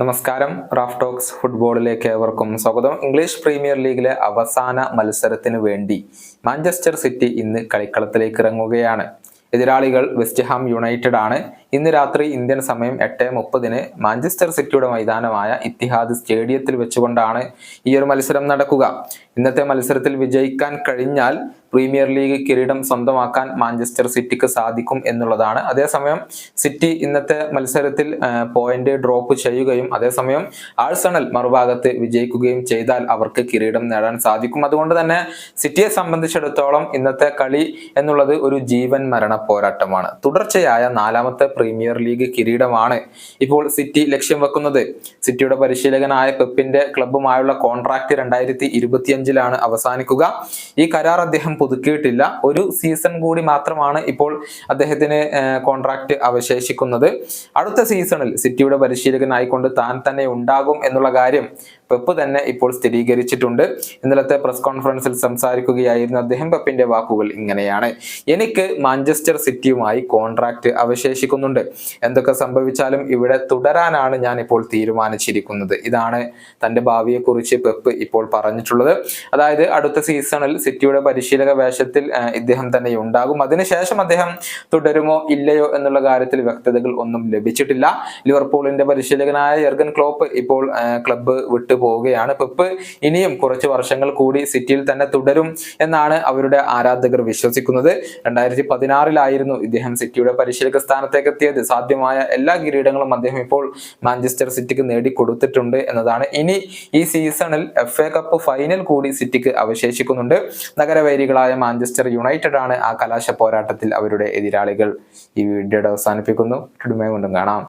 നമസ്കാരം. Raf talks ഫുട്ബോളിലേക്ക് ഏവർക്കും സ്വാഗതം. ഇംഗ്ലീഷ് പ്രീമിയർ ലീഗിലെ അവസാന മത്സരത്തിന് വേണ്ടി മാഞ്ചസ്റ്റർ സിറ്റി ഇന്ന് കളിക്കളത്തിലേക്ക് ഇറങ്ങുകയാണ്. എതിരാളികൾ വെസ്റ്റ് ഹാം യുണൈറ്റഡ് ആണ് ഇന്ന് രാത്രി ഇന്ത്യൻ സമയം എട്ട് മുപ്പതിന് മാഞ്ചസ്റ്റർ സിറ്റിയുടെ മൈതാനമായ ഇത്തിഹാദ് സ്റ്റേഡിയത്തിൽ വെച്ചുകൊണ്ടാണ് ഈ ഒരു മത്സരം നടക്കുക. ഇന്നത്തെ മത്സരത്തിൽ വിജയിക്കാൻ കഴിഞ്ഞാൽ പ്രീമിയർ ലീഗ് കിരീടം സ്വന്തമാക്കാൻ മാഞ്ചസ്റ്റർ സിറ്റിക്ക് സാധിക്കും എന്നുള്ളതാണ്. അതേസമയം സിറ്റി ഇന്നത്തെ മത്സരത്തിൽ പോയിന്റ് ഡ്രോപ്പ് ചെയ്യുകയും അതേസമയം ആഴ്സണൽ മറുഭാഗത്ത് വിജയിക്കുകയും ചെയ്താൽ അവർക്ക് കിരീടം നേടാൻ സാധിക്കും. അതുകൊണ്ട് തന്നെ സിറ്റിയെ സംബന്ധിച്ചിടത്തോളം ഇന്നത്തെ കളി എന്നുള്ളത് ഒരു ജീവൻ മരണ പോരാട്ടമാണ്. തുടർച്ചയായ നാലാമത്തെ പ്രീമിയർ ലീഗ് കിരീടമാണ് ഇപ്പോൾ സിറ്റി ലക്ഷ്യം വെക്കുന്നത്. സിറ്റിയുടെ പരിശീലകനായ പെപ്പിന്റെ ക്ലബ്ബുമായുള്ള കോൺട്രാക്ട് രണ്ടായിരത്തി ഇരുപത്തിയഞ്ചിലാണ് അവസാനിക്കുക. ഈ കരാർ അദ്ദേഹം പുതുക്കിയിട്ടില്ല. ഒരു സീസൺ കൂടി മാത്രമാണ് ഇപ്പോൾ അദ്ദേഹത്തിന് കോൺട്രാക്ട് അവശേഷിക്കുന്നത്. അടുത്ത സീസണിൽ സിറ്റിയുടെ പരിശീലകനായിക്കൊണ്ട് താൻ തന്നെ ഉണ്ടാകും എന്നുള്ള കാര്യം പെപ്പ് തന്നെ ഇപ്പോൾ സ്ഥിരീകരിച്ചിട്ടുണ്ട്. ഇന്നലത്തെ പ്രസ് കോൺഫറൻസിൽ സംസാരിക്കുകയായിരുന്ന അദ്ദേഹം പെപ്പിന്റെ വാക്കുകൾ ഇങ്ങനെയാണ്. എനിക്ക് മാഞ്ചസ്റ്റർ സിറ്റിയുമായി കോൺട്രാക്ട് അവശേഷിക്കുന്നുണ്ട്. എന്തൊക്കെ സംഭവിച്ചാലും ഇവിടെ തുടരാനാണ് ഞാൻ ഇപ്പോൾ തീരുമാനിച്ചിരിക്കുന്നത്. ഇതാണ് തന്റെ ഭാവിയെക്കുറിച്ച് പെപ്പ് ഇപ്പോൾ പറഞ്ഞിട്ടുള്ളത്. അതായത് അടുത്ത സീസണിൽ സിറ്റിയുടെ പരിശീലക വേഷത്തിൽ ഇദ്ദേഹം തന്നെ ഉണ്ടാകും. അതിനുശേഷം അദ്ദേഹം തുടരുമോ ഇല്ലയോ എന്നുള്ള കാര്യത്തിൽ വ്യക്തതകൾ ഒന്നും ലഭിച്ചിട്ടില്ല. ലിവർപൂളിന്റെ പരിശീലകനായ എർഗൻ ക്ലോപ്പ് ഇപ്പോൾ ക്ലബ്ബ് വിട്ടു പോവുകയാണ്. പെപ്പ് ഇനിയും കുറച്ച് വർഷങ്ങൾ കൂടി സിറ്റിയിൽ തന്നെ തുടരും എന്നാണ് അവരുടെ ആരാധകർ വിശ്വസിക്കുന്നത്. രണ്ടായിരത്തി പതിനാറിലായിരുന്നു ഇദ്ദേഹം സിറ്റിയുടെ പരിശീലക സ്ഥാനത്തേക്ക് എത്തിയത്. സാധ്യമായ എല്ലാ കിരീടങ്ങളും അദ്ദേഹം ഇപ്പോൾ മാഞ്ചസ്റ്റർ സിറ്റിക്ക് നേടിക്കൊടുത്തിട്ടുണ്ട് എന്നതാണ്. ഇനി ഈ സീസണിൽ എഫ് എ കപ്പ് ഫൈനൽ കൂടി സിറ്റിക്ക് അവശേഷിക്കുന്നുണ്ട്. നഗരവൈരികളായ മാഞ്ചസ്റ്റർ യുണൈറ്റഡ് ആണ് ആ കലാശ പോരാട്ടത്തിൽ അവരുടെ എതിരാളികൾ. ഈ വീഡിയോയുടെ അവസാനിപ്പിക്കുന്നു. കാണാം.